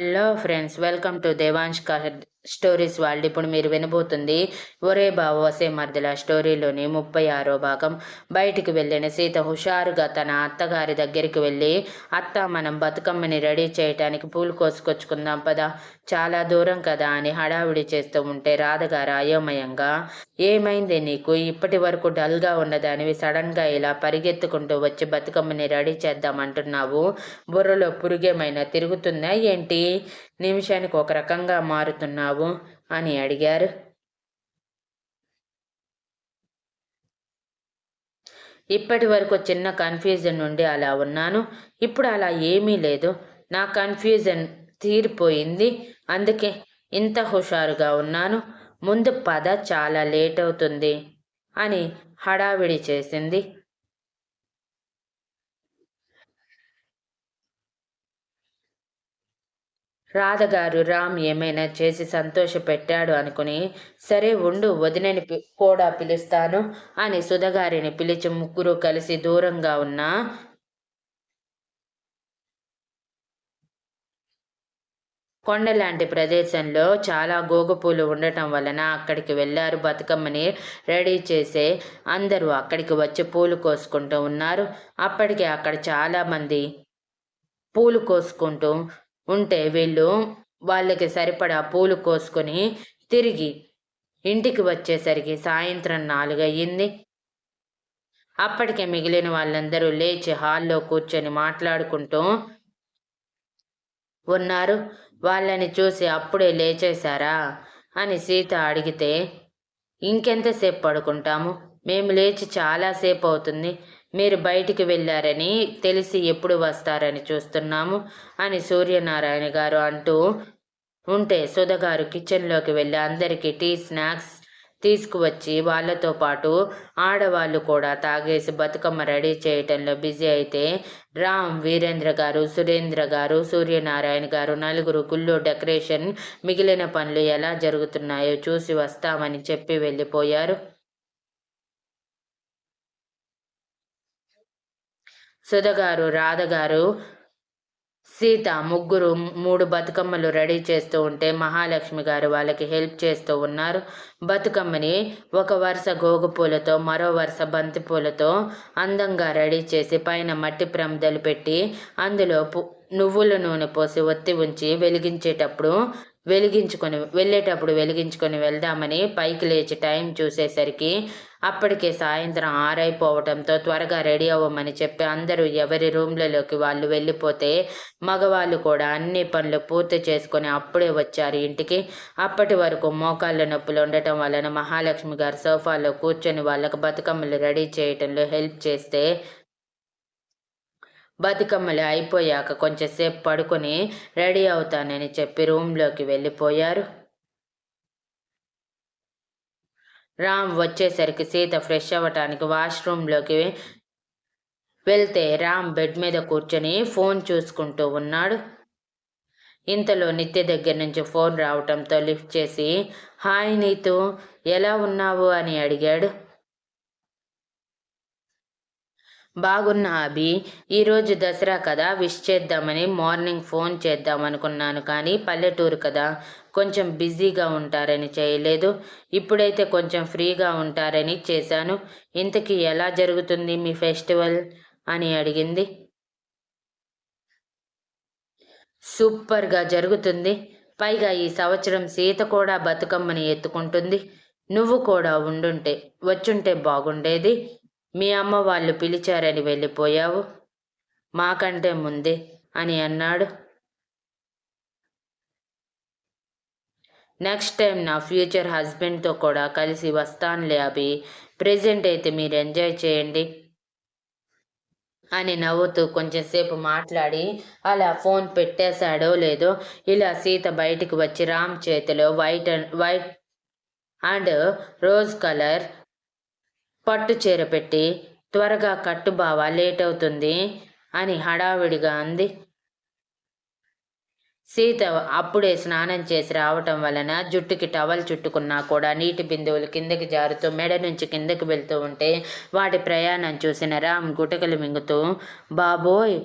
Hello friends welcome to Devansh stories వాళ్ళు ఇప్పుడు మీరు వినబోతుంది ఒరే బావ వసే మర్దిల స్టోరీలోని ముప్పై ఆరో భాగం. బయటికి వెళ్ళిన సీత హుషారుగా తన అత్తగారి దగ్గరికి వెళ్ళి అత్త మనం బతుకమ్మని రెడీ చేయటానికి పూలు కోసుకొచ్చుకుందాం పదా. చాలా దూరం కదా అని హడావిడి చేస్తూ ఉంటే రాధగారు అయోమయంగా ఏమైంది నీకు? ఇప్పటి వరకు డల్గా ఉన్నదానివి సడన్గా ఇలా పరిగెత్తుకుంటూ వచ్చి బతుకమ్మని రెడీ చేద్దామంటున్నావు బుర్రలో పురుగేమైనా తిరుగుతుందా ఏంటి? నిమిషానికి ఒక రకంగా మారుతున్నావు అని అడిగారు. ఇప్పటి వరకు చిన్న కన్ఫ్యూజన్ నుండి అలా ఉన్నాను. ఇప్పుడు అలా ఏమీ లేదు. నా కన్ఫ్యూజన్ తీరిపోయింది. అందుకే ఇంత హుషారుగా ఉన్నాను. ముందు పద చాలా లేట్ అవుతుంది అని హడావిడి చేసింది. రాధగారు రామ్ ఏమైనా చేసి సంతోష పెట్టాడు అనుకుని సరే ఉండు వదినని కూడా పిలుస్తాను అని సుధగారిని పిలిచి ముగ్గురు కలిసి దూరంగా ఉన్న కొండలాంటి ప్రదేశంలో చాలా గోగుపూలు ఉండటం వలన అక్కడికి వెళ్ళారు బతుకమ్మని రెడీ చేసే అందరూ అక్కడికి వచ్చి పూలు కోసుకుంటూ ఉన్నారు. అప్పటికే అక్కడ చాలామంది పూలు కోసుకుంటూ ఉంటే వీళ్ళు వాళ్ళకి సరిపడా పూలు కోసుకొని తిరిగి ఇంటికి వచ్చేసరికి సాయంత్రం నాలుగయ్యింది. అప్పటికే మిగిలిన వాళ్ళందరూ లేచి హాల్లో కూర్చొని మాట్లాడుకుంటూ ఉన్నారు. వాళ్ళని చూసి అప్పుడే లేచేశారా అని సీత అడిగితే ఇంకెంతసేపు పడుకుంటాము? మేము లేచి చాలాసేపు అవుతుంది. మీరు బయటికి వెళ్ళారని తెలిసి ఎప్పుడు వస్తారని చూస్తున్నాము అని సూర్యనారాయణ గారు అంటూ ఉంటే సుధగారు కిచెన్లోకి వెళ్ళి అందరికీ టీ స్నాక్స్ తీసుకువచ్చి వాళ్ళతో పాటు ఆడవాళ్ళు కూడా తాగేసి బతుకమ్మ రెడీ చేయటంలో బిజీ అయితే రామ్ వీరేంద్ర గారు సురేంద్ర గారు సూర్యనారాయణ గారు నలుగురు గుళ్ళు డెకరేషన్ మిగిలిన పనులు ఎలా జరుగుతున్నాయో చూసి వస్తామని చెప్పి వెళ్ళిపోయారు. సుధగారు రాధగారు సీత ముగ్గురు మూడు బతుకమ్మలు రెడీ చేస్తూ ఉంటే మహాలక్ష్మి గారు వాళ్ళకి హెల్ప్ చేస్తూ ఉన్నారు. బతుకమ్మని ఒక వరుస గోగు పూలతో మరో వరుస బంతి పూలతో అందంగా రెడీ చేసి పైన మట్టి ప్రమిదలు పెట్టి అందులో నువ్వుల నూనె పోసి ఒత్తి ఉంచి వెలిగించేటప్పుడు వెలిగించుకొని వెళ్ళేటప్పుడు వెలిగించుకొని వెళ్దామని పైకి లేచి టైం చూసేసరికి అప్పటికే సాయంత్రం ఆరైపోవడంతో త్వరగా రెడీ అవ్వమని చెప్పి అందరూ ఎవరి రూమ్లలోకి వాళ్ళు వెళ్ళిపోతే మగవాళ్ళు కూడా అన్ని పనులు పూర్తి చేసుకొని అప్పుడే వచ్చారు ఇంటికి. అప్పటి వరకు మోకాళ్ళ నొప్పులు ఉండటం వలన మహాలక్ష్మి గారు సోఫాలో కూర్చొని వాళ్ళకు బతుకమ్మలు రెడీ చేయటంలో హెల్ప్ చేస్తే బతుకమ్మలు అయిపోయాక కొంచెంసేపు పడుకొని రెడీ అవుతానని చెప్పి రూమ్లోకి వెళ్ళిపోయారు. రామ్ వచ్చేసరికి సీత ఫ్రెష్ అవ్వటానికి వాష్రూమ్లోకి వెళ్తే రామ్ బెడ్ మీద కూర్చొని ఫోన్ చూసుకుంటూ ఉన్నాడు. ఇంతలో నిత్య దగ్గర నుంచి ఫోన్ రావటంతో లిఫ్ట్ చేసి హాయ్ నీతు ఎలా ఉన్నావు? అని అడిగాడు. బాగున్న అభి. ఈరోజు దసరా కదా విష్ చేద్దామని మార్నింగ్ ఫోన్ చేద్దాం అనుకున్నాను కానీ పల్లెటూరు కదా కొంచెం బిజీగా ఉంటారని చేయలేదు. ఇప్పుడైతే కొంచెం ఫ్రీగా ఉంటారని చేశాను. ఇంతకీ ఎలా జరుగుతుంది మీ ఫెస్టివల్? అని అడిగింది. సూపర్గా జరుగుతుంది. పైగా ఈ సంవత్సరం సీత కూడా బతుకమ్మని ఎత్తుకుంటుంది. నువ్వు కూడా ఉండుంటే వచ్చుంటే బాగుండేది. మీ అమ్మ వాళ్ళు పిలిచారని వెళ్ళిపోయావు? మాకంటే ముందే అని అన్నాడు. నెక్స్ట్ టైం నా ఫ్యూచర్ హస్బెండ్తో కూడా కలిసి వస్తానులే అభి. ప్రెజెంట్ అయితే మీరు ఎంజాయ్ చేయండి అని నవ్వుతూ కొంచెంసేపు మాట్లాడి అలా ఫోన్ పెట్టేశాడో లేదో ఇలా సీత బయటికి వచ్చి రామ్ చేతిలో white and white and rose colour పట్టు చీర పెట్టి త్వరగా కట్టు బావా లేట్ అవుతుంది అని హడావిడిగా అంది. సీత అప్పుడే స్నానం చేసి రావటం వలన జుట్టుకి టవల్ చుట్టుకున్నా కూడా నీటి బిందువులు కిందకి జారుతూ మెడ నుంచి కిందకి వెళ్తూ ఉంటే వాటి ప్రయాణం చూసిన రామ్ గుటకలు మింగుతూ బాబోయ్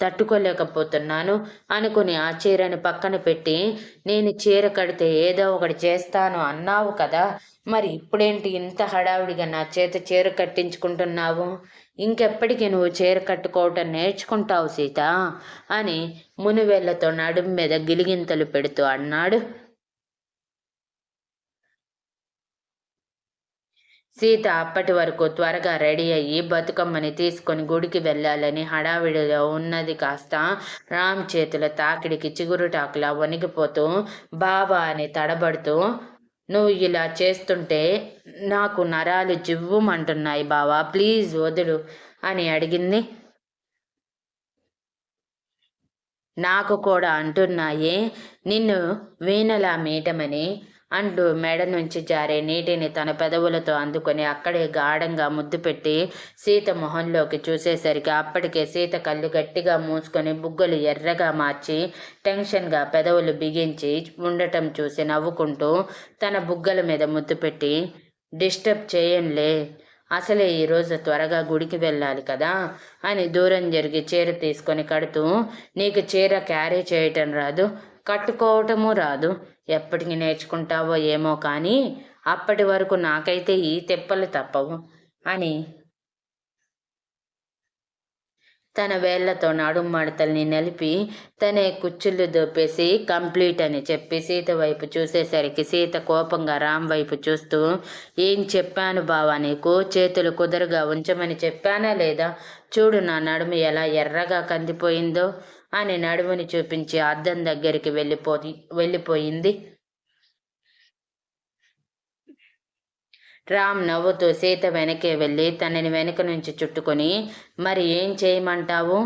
తట్టుకోలేకపోతున్నాను అనుకుని ఆ చీరను పక్కన పెట్టి నేను చీర కడితే ఏదో ఒకటి చేస్తాను అన్నావు కదా మరి ఇప్పుడేంటి ఇంత హడావుడిగా నా చేత చీర కట్టించుకుంటున్నావు? ఇంకెప్పటికీ నువ్వు చీర కట్టుకోవటం నేర్చుకుంటావు సీత అని మునివేళ్ళతో నడుం మీద గిలిగింతలు పెడుతూ అన్నాడు. సీత అప్పటి వరకు త్వరగా రెడీ అయ్యి బతుకమ్మని తీసుకొని గుడికి వెళ్ళాలని హడావిడిలో ఉన్నది కాస్త. రామ్ చేతుల తాకిడికి చిగురుటాకులా వణిగిపోతూ బావా అని తడబడుతూ నువ్వు ఇలా చేస్తుంటే నాకు నరాలు జివ్వుమంటున్నాయి బావా ప్లీజ్ వదులు అని అడిగింది. నాకు కూడా అంటున్నాయే నిన్ను వీణలా మీటమని అంటూ మెడ నుంచి జారే నీటిని తన పెదవులతో అందుకొని అక్కడే గాఢంగా ముద్దు పెట్టి సీత మొహంలోకి చూసేసరికి అప్పటికే సీత కళ్ళు గట్టిగా మూసుకొని బుగ్గలు ఎర్రగా మార్చి టెన్షన్గా పెదవులు బిగించి ఉండటం చూసి నవ్వుకుంటూ తన బుగ్గల మీద ముద్దు పెట్టి డిస్టర్బ్ చేయంలే అసలే ఈరోజు త్వరగా గుడికి వెళ్ళాలి కదా అని దూరం జరిగి చీర తీసుకొని కడుతూ నీకు చీర క్యారీ చేయటం రాదు కట్టుకోవటము రాదు ఎప్పటికి నేర్చుకుంటావో ఏమో కానీ అప్పటి వరకు నాకైతే ఈ తెప్పలు తప్పవు అని తన వేళ్ళతో నడుం మడతల్ని నలిపి తనే కుచ్చుళ్ళు దొప్పేసి కంప్లీట్ అని చెప్పి సీత వైపు చూసేసరికి సీత కోపంగా రామ్ వైపు చూస్తూ ఏం చెప్పాను బావా నీకు? చేతులు కుదరగా ఉంచమని చెప్పానా లేదా? చూడు నా నడుము ఎలా ఎర్రగా కందిపోయిందో అని నడుముని చూపించి అద్దం దగ్గరికి వెళ్ళిపో వెళ్ళిపోయింది. రామ్ నవ్వుతూ సీత వెనకే వెళ్ళి తనని వెనక నుంచి చుట్టుకొని మరి ఏం చేయమంటావు?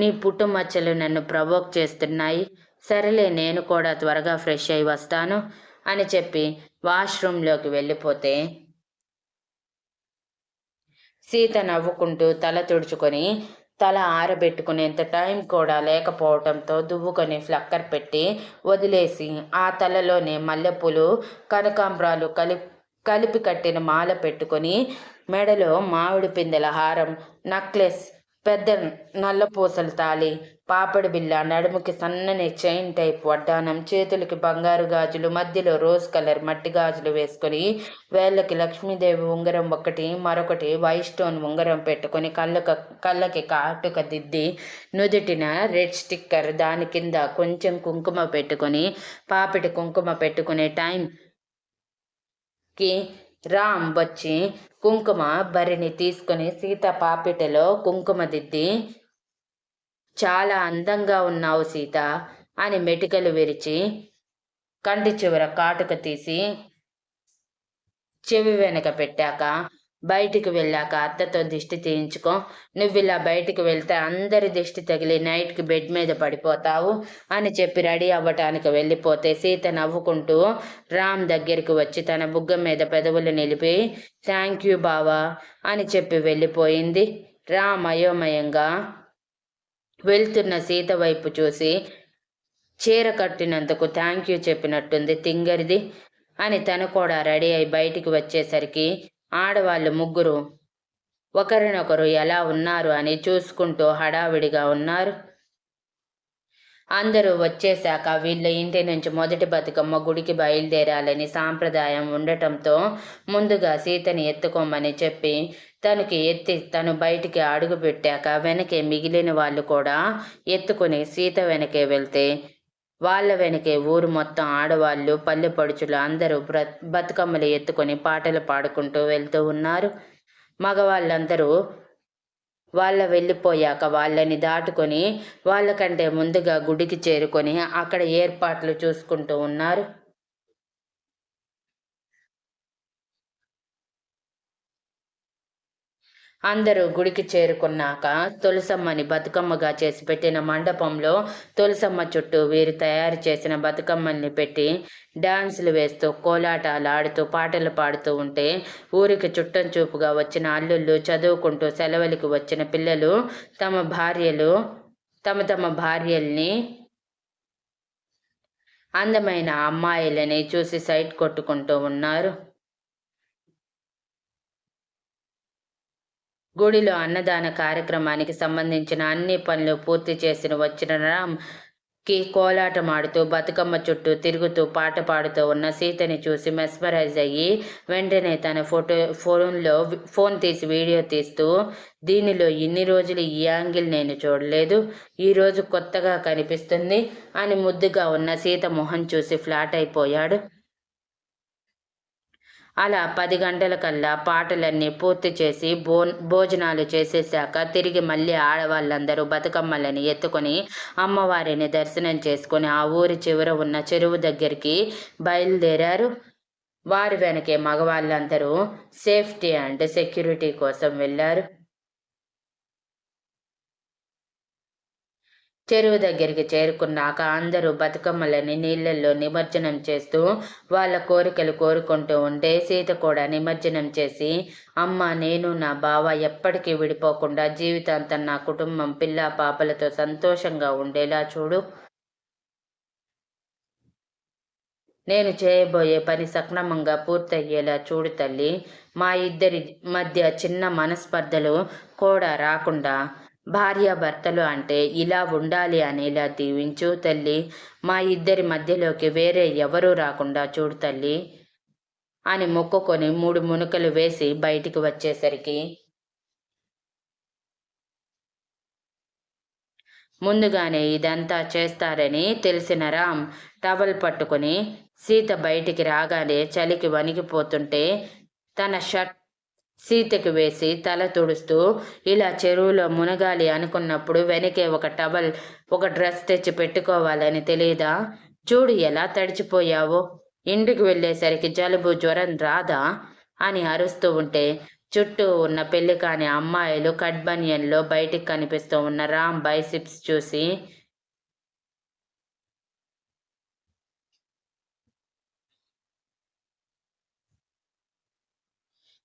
నీ పుట్టుమచ్చలు నన్ను ప్రవోక్ చేస్తున్నాయి. సరేలే నేను కూడా త్వరగా ఫ్రెష్ అయి వస్తాను అని చెప్పి వాష్రూమ్లోకి వెళ్ళిపోతే సీత నవ్వుకుంటూ తల తుడుచుకొని తల ఆరబెట్టుకునేంత టైం కూడా లేకపోవటంతో దువ్వుకొని ఫ్లక్కర్ పెట్టి వదిలేసి ఆ తలలోనే మల్లెపూలు కనకాంబరాలు కలి కలిపి కట్టిన మాల పెట్టుకొని మెడలో మామిడి పిందెల హారం నక్లెస్ పెద్ద నల్ల పూసలు తాళి పాపడి బిల్ల నడుముకి సన్నని చైన్ టైప్ వడ్డానం చేతులకి బంగారు గాజులు మధ్యలో రోజ్ కలర్ మట్టి గాజులు వేసుకొని వేళ్ళకి లక్ష్మీదేవి ఉంగరం ఒకటి మరొకటి వైట్ స్టోన్ ఉంగరం పెట్టుకొని కళ్ళక కళ్ళకి కాటుక దిద్ది నుదుటిన రెడ్ స్టిక్కర్ దాని కింద కొంచెం కుంకుమ పెట్టుకొని పాపిటి కుంకుమ పెట్టుకునే టైంకి రామ్ వచ్చి కుంకుమ బరిని తీసుకొని సీత పాపిటలో కుంకుమ దిద్ది చాలా అందంగా ఉన్నావు సీత అని మెటికలు విరిచి కంటి చివర కాటుక తీసి చెవి వెనక పెట్టాక బయటికి వెళ్ళాక అత్తతో దిష్టి తీయించుకో. నువ్వు ఇలా బయటికి వెళ్తే అందరి దిష్టి తగిలి నైట్కి బెడ్ మీద పడిపోతావు అని చెప్పి రెడీ అవ్వటానికి వెళ్ళిపోతే సీత నవ్వుకుంటూ రామ్ దగ్గరికి వచ్చి తన బుగ్గ మీద పెదవులు నిలిపి థ్యాంక్ యూ బావా అని చెప్పి వెళ్ళిపోయింది. రామ్ అయోమయంగా వెళ్తున్న సీత వైపు చూసి చీర కట్టినందుకు థ్యాంక్ యూ చెప్పినట్టుంది తింగరిది అని తను కూడా రెడీ అయి బయటికి వచ్చేసరికి ఆడవాళ్ళు ముగ్గురు ఒకరినొకరు ఎలా ఉన్నారు అని చూసుకుంటూ హడావిడిగా ఉన్నారు. అందరూ వచ్చేశాక వీళ్ళ ఇంటి నుంచి మొదటి బతుకమ్మ గుడికి బయలుదేరాలని సాంప్రదాయం ఉండటంతో ముందుగా సీతని ఎత్తుకోమని చెప్పి తనకి ఎత్తి తను బయటికి అడుగు పెట్టాక వెనకే మిగిలిన వాళ్ళు కూడా ఎత్తుకుని సీత వెనకే వెళ్తే వాళ్ళ వెనకే ఊరు మొత్తం ఆడవాళ్ళు పల్లె పడుచులు అందరూ బ్ర బతుకమ్మలు ఎత్తుకొని పాటలు పాడుకుంటూ వెళ్తూ ఉన్నారు. మగవాళ్ళందరూ వాళ్ళ వెళ్ళిపోయాక వాళ్ళని దాటుకొని వాళ్ళకంటే ముందుగా గుడికి చేరుకొని అక్కడ ఏర్పాట్లు చూసుకుంటూ ఉన్నారు. అందరూ గుడికి చేరుకున్నాక తులసమ్మని బతుకమ్మగా చేసి పెట్టిన మండపంలో తులసమ్మ చుట్టూ వీరు తయారు చేసిన బతుకమ్మల్ని పెట్టి డాన్సులు వేస్తూ కోలాటాలు ఆడుతూ పాటలు పాడుతూ ఉంటే ఊరికి చుట్టం చూపుగా వచ్చిన అల్లుళ్ళు చదువుకుంటూ సెలవులకి వచ్చిన పిల్లలు తమ భార్యలు తమ తమ భార్యల్ని అందమైన అమ్మాయిలని చూసి సైట్ కొట్టుకుంటూ ఉన్నారు. గుడిలో అన్నదాన కార్యక్రమానికి సంబంధించిన అన్ని పనులు పూర్తి చేసిన వచ్చిన రామ్కి కోలాటమాడుతూ బతుకమ్మ చుట్టూ తిరుగుతూ పాట పాడుతూ ఉన్న సీతని చూసి మెస్మరైజ్ అయ్యి వెంటనే తన ఫోటో ఫోన్లో ఫోన్ తీసి వీడియో తీస్తూ దీనిలో ఇన్ని రోజులు ఈ యాంగిల్ నేను చూడలేదు. ఈరోజు కొత్తగా కనిపిస్తుంది అని ముద్దుగా ఉన్న సీత మొహం చూసి ఫ్లాట్ అయిపోయాడు. అలా పది గంటలకల్లా పాటలన్నీ పూర్తి చేసి భో భోజనాలు చేసేసాక తిరిగి మళ్ళీ ఆడవాళ్ళందరూ బతుకమ్మలని ఎత్తుకొని అమ్మవారిని దర్శనం చేసుకొని ఆ ఊరి చివర ఉన్న చెరువు దగ్గరికి బయలుదేరారు. వారి వెనకే మగవాళ్ళందరూ సేఫ్టీ అండ్ సెక్యూరిటీ కోసం వెళ్ళారు. చెరువు దగ్గరికి చేరుకున్నాక అందరూ బతుకమ్మలని నీళ్ళల్లో నిమజ్జనం చేస్తూ వాళ్ళ కోరికలు కోరుకుంటూ ఉంటే సీత కూడా నిమజ్జనం చేసి అమ్మ నేను నా బావ ఎప్పటికీ విడిపోకుండా జీవితాంతం నా కుటుంబం పిల్ల పాపలతో సంతోషంగా ఉండేలా చూడు. నేను చేయబోయే పని సక్రమంగా పూర్తయ్యేలా చూడు తల్లి. మా ఇద్దరి మధ్య చిన్న మనస్పర్ధలు కూడా రాకుండా భార్యాభర్తలు అంటే ఇలా ఉండాలి అనేలా దీవించు తల్లి. మా ఇద్దరి మధ్యలోకి వేరే ఎవరూ రాకుండా చూడు తల్లి అని మొక్కుకొని మూడు మునుకలు వేసి బయటికి వచ్చేసరికి ముందుగానే ఇదంతా చేస్తారని తెలిసిన రామ్ టవల్ పట్టుకుని సీత బయటికి రాగానే చలికి వణికిపోతుంటే తన షర్ట్ సీతకు వేసి తల తుడుస్తూ ఇలా చెరువులో మునగాలి అనుకున్నప్పుడు వెనకే ఒక టవల్ ఒక డ్రెస్ తెచ్చి పెట్టుకోవాలని తెలియదా చూడు ఎలా తడిచిపోయావో. ఇంటికి వెళ్ళేసరికి జలుబు జ్వరం రాదా? అని అరుస్తూ ఉంటే చుట్టూ ఉన్న పెళ్ళి కాని అమ్మాయిలు కడ్బనియన్లో బయటికి కనిపిస్తూ ఉన్న రామ్ బైసిప్స్ చూసి